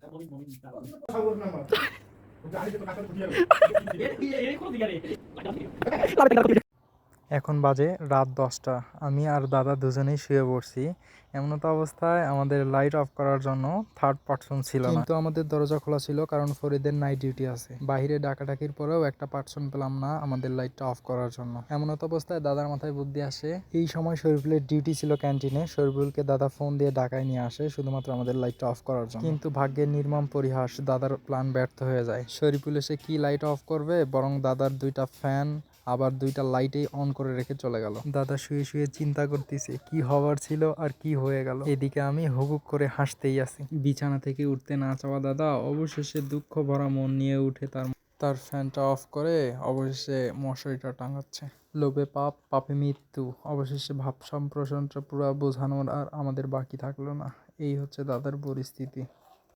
Number এখন বাজে রাত দশটা। আমি আর দাদা দুজনেই শুয়ে পড়ছি। এমন তো অবস্থায় আমাদের লাইট অফ করার জন্য থার্ড পার্সন ছিল না। কিন্তু আমাদের দরজা খোলা ছিল কারণ ফরিদের নাইট ডিউটি আছে। বাইরে ডাকাডাকির পরেও একটা পার্সন পেলাম না আমাদের লাইটটা অফ করার জন্য। এমন তো অবস্থায় দাদার মাথায় বুদ্ধি আসে। এই সময় শরীফুলের ডিউটি ছিল ক্যান্টিনে শরীফুলকে দাদা ফোন দিয়ে ডাকায় নিয়ে আসে শুধুমাত্র আমাদের লাইটটা অফ করার জন্য। কিন্তু ভাগ্যের নির্মম পরিহাস দাদার প্ল্যান ব্যর্থ হয়ে যায়। শরীফুল এসে কি লাইট অফ করবে? বরং দাদার দুইটা ফ্যান আবার দুইটা লাইটেই অন করে রেখে চলে গেল। দাদা শুয়ে শুয়ে চিন্তা করতেছে, কি হওয়ার ছিল আর কি হয়ে গেল। এদিকে আমি হুকুক করে হাসতেই আছি। বিছানা থেকে উঠতে না চাওয়া দাদা অবশেষে দুঃখ ভরা মন নিয়ে উঠে তার তার ফ্যানটা অফ করে অবশেষে মশারিটা টাঙাচ্ছে। লোভে পাপ, পাপে মৃত্যু। অবশেষে ভাব সম্প্রসারণটা পুরা বোঝানোর আর আমাদের বাকি থাকল না। এই হচ্ছে দাদার পরিস্থিতি।